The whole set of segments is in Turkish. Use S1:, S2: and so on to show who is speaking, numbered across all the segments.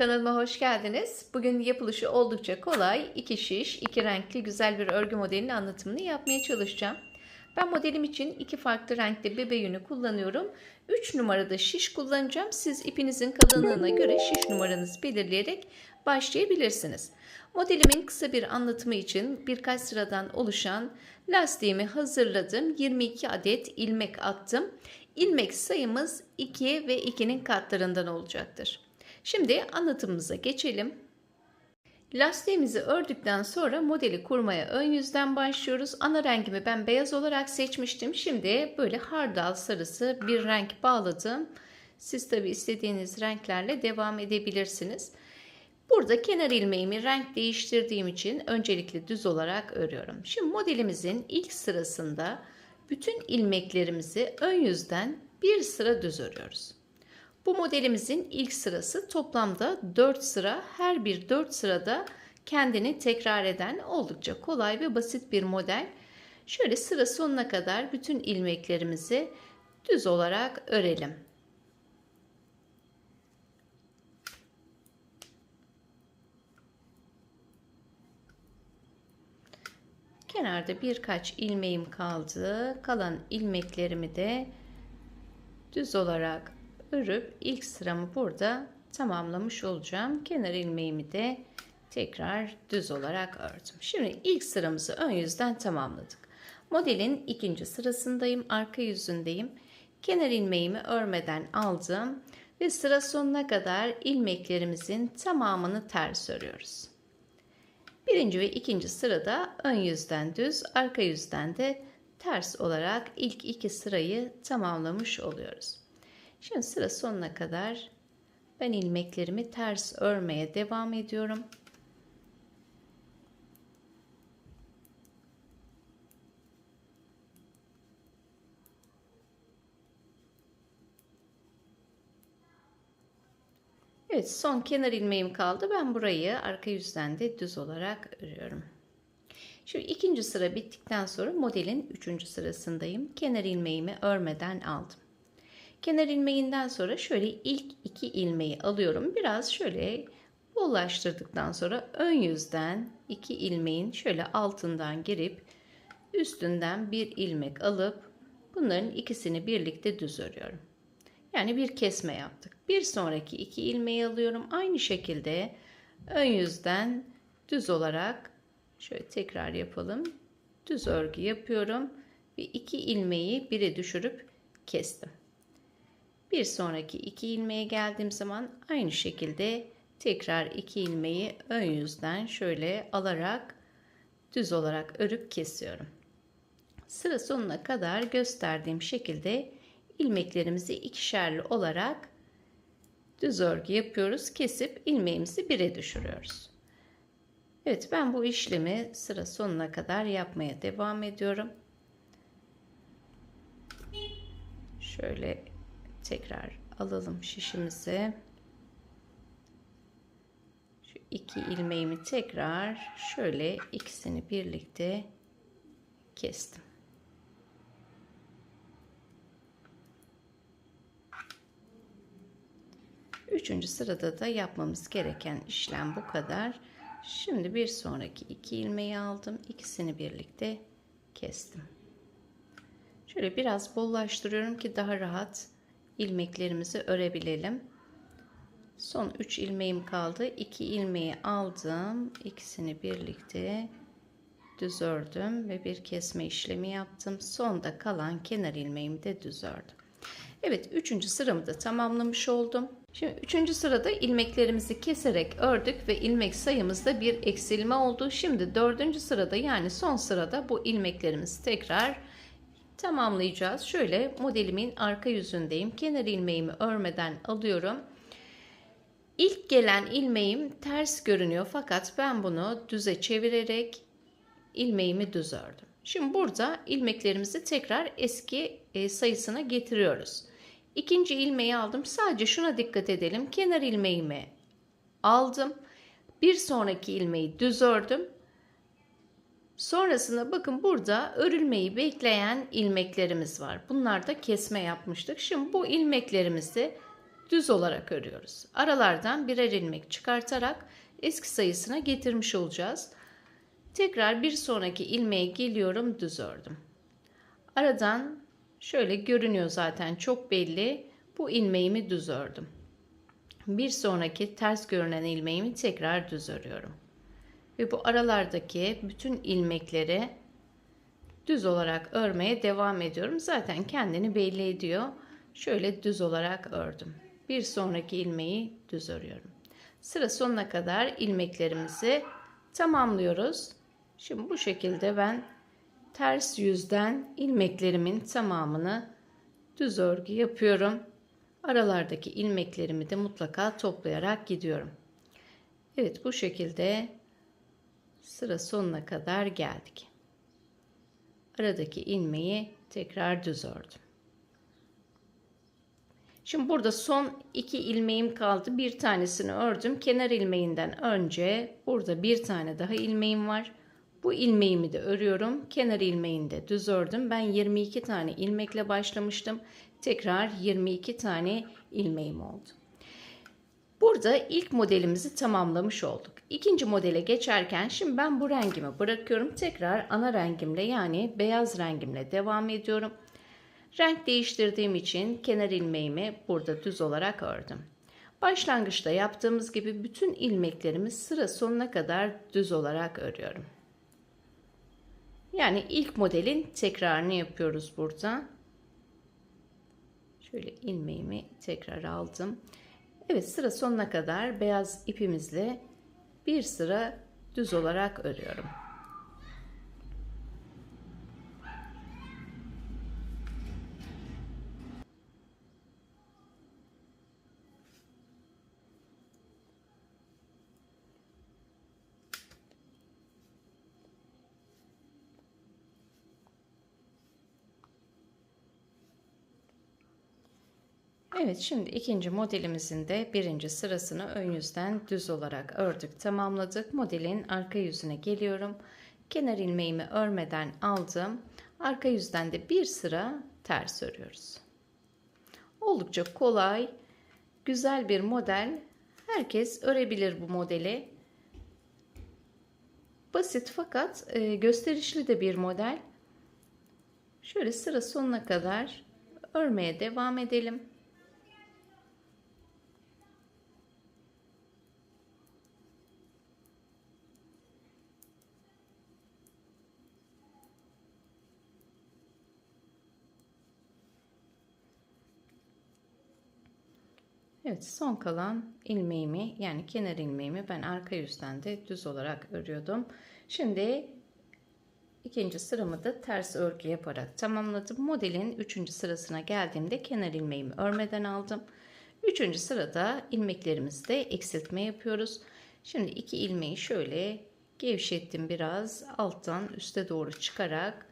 S1: kanalıma hoş geldiniz. Bugün yapılışı oldukça kolay, iki şiş, iki renkli güzel bir örgü modelinin anlatımını yapmaya çalışacağım. Ben modelim için iki farklı renkte bebe yünü kullanıyorum. 3 numarada şiş kullanacağım. Siz ipinizin kalınlığına göre şiş numaranızı belirleyerek başlayabilirsiniz. Modelimin kısa bir anlatımı için birkaç sıradan oluşan lastiğimi hazırladım. 22 adet ilmek attım. İlmek sayımız 2 ve 2'nin katlarından olacaktır. Şimdi anlatımımıza geçelim. Lastiğimizi ördükten sonra modeli kurmaya ön yüzden başlıyoruz. Ana rengimi ben beyaz olarak seçmiştim. Şimdi böyle hardal sarısı bir renk bağladım. Siz tabi istediğiniz renklerle devam edebilirsiniz. Burada kenar ilmeğimi renk değiştirdiğim için öncelikle düz olarak örüyorum. Şimdi modelimizin ilk sırasında bütün ilmeklerimizi ön yüzden bir sıra düz örüyoruz. Bu modelimizin ilk sırası toplamda 4 sıra. Her bir 4 sırada kendini tekrar eden oldukça kolay ve basit bir model. Şöyle sıra sonuna kadar bütün ilmeklerimizi düz olarak örelim. Kenarda birkaç ilmeğim kaldı. Kalan ilmeklerimi de düz olarak örüp ilk sıramı burada tamamlamış olacağım. Kenar ilmeğimi de tekrar düz olarak ördüm. Şimdi ilk sıramızı ön yüzden tamamladık. Modelin ikinci sırasındayım. Arka yüzündeyim. Kenar ilmeğimi örmeden aldım ve sıra sonuna kadar ilmeklerimizin tamamını ters örüyoruz. Birinci ve ikinci sırada ön yüzden düz, arka yüzden de ters olarak ilk iki sırayı tamamlamış oluyoruz. Şimdi sıra sonuna kadar ben ilmeklerimi ters örmeye devam ediyorum. Evet son kenar ilmeğim kaldı. Ben burayı arka yüzden de düz olarak örüyorum. Şimdi ikinci sıra bittikten sonra modelin üçüncü sırasındayım. Kenar ilmeğimi örmeden aldım. Kenar ilmeğinden sonra şöyle ilk iki ilmeği alıyorum. Biraz şöyle bollaştırdıktan sonra ön yüzden iki ilmeğin şöyle altından girip üstünden bir ilmek alıp bunların ikisini birlikte düz örüyorum. Yani bir kesme yaptık. Bir sonraki iki ilmeği alıyorum. Aynı şekilde ön yüzden düz olarak şöyle tekrar yapalım. Düz örgü yapıyorum ve iki ilmeği bire düşürüp kestim. Bir sonraki iki ilmeğe geldiğim zaman aynı şekilde tekrar iki ilmeği ön yüzden şöyle alarak düz olarak örüp kesiyorum. Sıra sonuna kadar gösterdiğim şekilde ilmeklerimizi ikişerli olarak düz örgü yapıyoruz. Kesip ilmeğimizi bire düşürüyoruz. Evet ben bu işlemi sıra sonuna kadar yapmaya devam ediyorum. Şöyle tekrar alalım şişimizi. Şu iki ilmeğimi tekrar şöyle ikisini birlikte kestim. Üçüncü sırada da yapmamız gereken işlem bu kadar. Şimdi bir sonraki iki ilmeği aldım. İkisini birlikte kestim. Şöyle biraz bollaştırıyorum ki daha rahat ilmeklerimizi örebilelim. Son 3 ilmeğim kaldı. 2 ilmeği aldım. İkisini birlikte düz ördüm ve bir kesme işlemi yaptım. Sonda kalan kenar ilmeğimi de düz ördüm. Evet, üçüncü sıramı da tamamlamış oldum. Şimdi üçüncü sırada ilmeklerimizi keserek ördük ve ilmek sayımızda bir eksilme oldu. Şimdi dördüncü sırada yani son sırada bu ilmeklerimizi tekrar tamamlayacağız. Şöyle modelimin arka yüzündeyim. Kenar ilmeğimi örmeden alıyorum. İlk gelen ilmeğim ters görünüyor fakat ben bunu düze çevirerek ilmeğimi düz ördüm. Şimdi burada ilmeklerimizi tekrar eski e, sayısına getiriyoruz. İkinci ilmeği aldım. Sadece şuna dikkat edelim. Kenar ilmeğimi aldım. Bir sonraki ilmeği düz ördüm. Sonrasında bakın burada örülmeyi bekleyen ilmeklerimiz var. Bunlar da kesme yapmıştık. Şimdi bu ilmeklerimizi düz olarak örüyoruz. Aralardan birer ilmek çıkartarak eski sayısına getirmiş olacağız. Tekrar bir sonraki ilmeğe geliyorum düz ördüm. Aradan şöyle görünüyor zaten çok belli. Bu ilmeğimi düz ördüm. Bir sonraki ters görünen ilmeğimi tekrar düz örüyorum. Ve bu aralardaki bütün ilmekleri düz olarak örmeye devam ediyorum. Zaten kendini belli ediyor. Şöyle düz olarak ördüm. Bir sonraki ilmeği düz örüyorum. Sıra sonuna kadar ilmeklerimizi tamamlıyoruz. Şimdi bu şekilde ben ters yüzden ilmeklerimin tamamını düz örgü yapıyorum. Aralardaki ilmeklerimi de mutlaka toplayarak gidiyorum. Evet bu şekilde sıra sonuna kadar geldik. Aradaki ilmeği tekrar düz ördüm. Şimdi burada son iki ilmeğim kaldı. Bir tanesini ördüm. Kenar ilmeğinden önce burada bir tane daha ilmeğim var. Bu ilmeğimi de örüyorum. Kenar ilmeğini de düz ördüm. Ben 22 tane ilmekle başlamıştım. Tekrar 22 tane ilmeğim oldu. Burada ilk modelimizi tamamlamış olduk. İkinci modele geçerken şimdi ben bu rengimi bırakıyorum. Tekrar ana rengimle yani beyaz rengimle devam ediyorum. Renk değiştirdiğim için kenar ilmeğimi burada düz olarak ördüm. Başlangıçta yaptığımız gibi bütün ilmeklerimi sıra sonuna kadar düz olarak örüyorum. Yani ilk modelin tekrarını yapıyoruz burada. Şöyle ilmeğimi tekrar aldım. Evet sıra sonuna kadar beyaz ipimizle bir sıra düz olarak örüyorum. Evet şimdi ikinci modelimizin de birinci sırasını ön yüzden düz olarak ördük tamamladık. Modelin arka yüzüne geliyorum. Kenar ilmeğimi örmeden aldım. Arka yüzden de bir sıra ters örüyoruz. Oldukça kolay, güzel bir model. Herkes örebilir bu modeli. Basit fakat e, gösterişli de bir model. Şöyle sıra sonuna kadar örmeye devam edelim. Evet son kalan ilmeğimi yani kenar ilmeğimi ben arka yüzden de düz olarak örüyordum. Şimdi ikinci sıramı da ters örgü yaparak tamamladım. Modelin üçüncü sırasına geldiğimde kenar ilmeğimi örmeden aldım. Üçüncü sırada ilmeklerimizde eksiltme yapıyoruz. Şimdi iki ilmeği şöyle gevşettim biraz alttan üste doğru çıkarak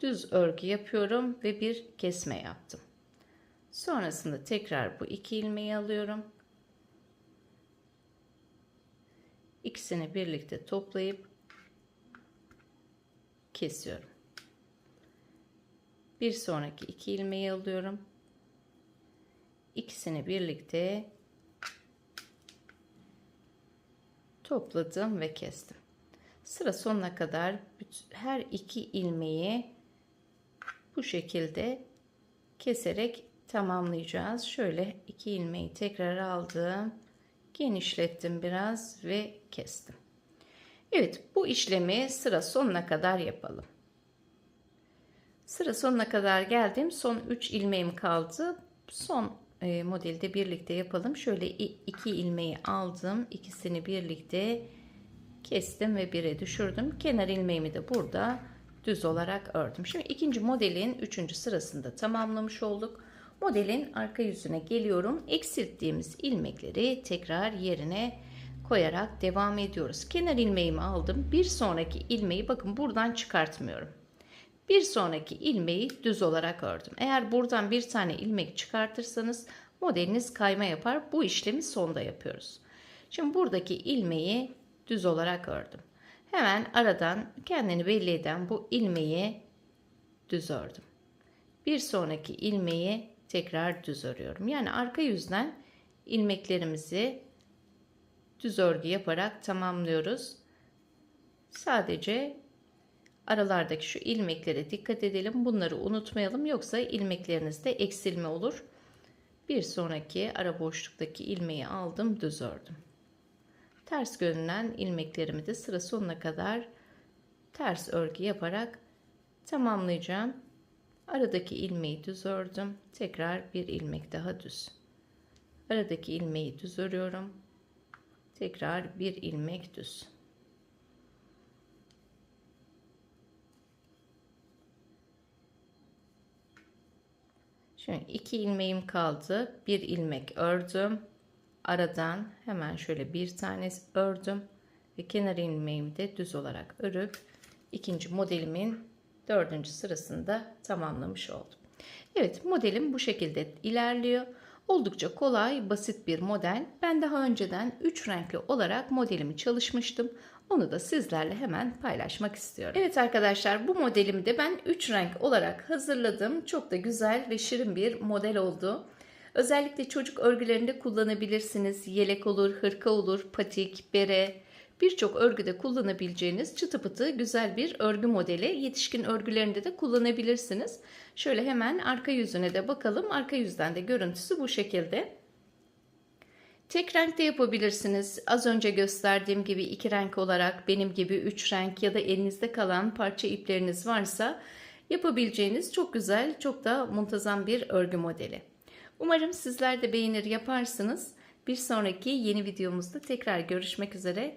S1: düz örgü yapıyorum ve bir kesme yaptım. Sonrasında tekrar bu iki ilmeği alıyorum. İkisini birlikte toplayıp kesiyorum. Bir sonraki iki ilmeği alıyorum. İkisini birlikte topladım ve kestim. Sıra sonuna kadar her iki ilmeği bu şekilde keserek tamamlayacağız. Şöyle iki ilmeği tekrar aldım. Genişlettim biraz ve kestim. Evet bu işlemi sıra sonuna kadar yapalım. Sıra sonuna kadar geldim. Son 3 ilmeğim kaldı. Son e, modelde birlikte yapalım. Şöyle iki ilmeği aldım. İkisini birlikte kestim ve bire düşürdüm. Kenar ilmeğimi de burada düz olarak ördüm. Şimdi ikinci modelin üçüncü sırasında tamamlamış olduk. Modelin arka yüzüne geliyorum. Eksilttiğimiz ilmekleri tekrar yerine koyarak devam ediyoruz. Kenar ilmeğimi aldım. Bir sonraki ilmeği bakın buradan çıkartmıyorum. Bir sonraki ilmeği düz olarak ördüm. Eğer buradan bir tane ilmek çıkartırsanız modeliniz kayma yapar. Bu işlemi sonda yapıyoruz. Şimdi buradaki ilmeği düz olarak ördüm. Hemen aradan kendini belli eden bu ilmeği düz ördüm. Bir sonraki ilmeği tekrar düz örüyorum. Yani arka yüzden ilmeklerimizi düz örgü yaparak tamamlıyoruz. Sadece aralardaki şu ilmeklere dikkat edelim. Bunları unutmayalım yoksa ilmeklerinizde eksilme olur. Bir sonraki ara boşluktaki ilmeği aldım, düz ördüm. Ters görünen ilmeklerimi de sıra sonuna kadar ters örgü yaparak tamamlayacağım. Aradaki ilmeği düz ördüm. Tekrar bir ilmek daha düz. Aradaki ilmeği düz örüyorum. Tekrar bir ilmek düz. Şöyle iki ilmeğim kaldı. Bir ilmek ördüm. Aradan hemen şöyle bir tane ördüm ve kenar ilmeğimi de düz olarak örüp ikinci modelimin dördüncü sırasında tamamlamış oldum. Evet modelim bu şekilde ilerliyor. Oldukça kolay, basit bir model. Ben daha önceden 3 renkli olarak modelimi çalışmıştım. Onu da sizlerle hemen paylaşmak istiyorum. Evet arkadaşlar bu modelimi de ben 3 renk olarak hazırladım. Çok da güzel ve şirin bir model oldu. Özellikle çocuk örgülerinde kullanabilirsiniz. Yelek olur, hırka olur, patik, bere, birçok örgüde kullanabileceğiniz çıtı pıtı güzel bir örgü modeli. Yetişkin örgülerinde de kullanabilirsiniz. Şöyle hemen arka yüzüne de bakalım. Arka yüzden de görüntüsü bu şekilde. Tek renkte yapabilirsiniz. Az önce gösterdiğim gibi iki renk olarak benim gibi üç renk ya da elinizde kalan parça ipleriniz varsa yapabileceğiniz çok güzel, çok da muntazam bir örgü modeli. Umarım sizler de beğenir yaparsınız. Bir sonraki yeni videomuzda tekrar görüşmek üzere.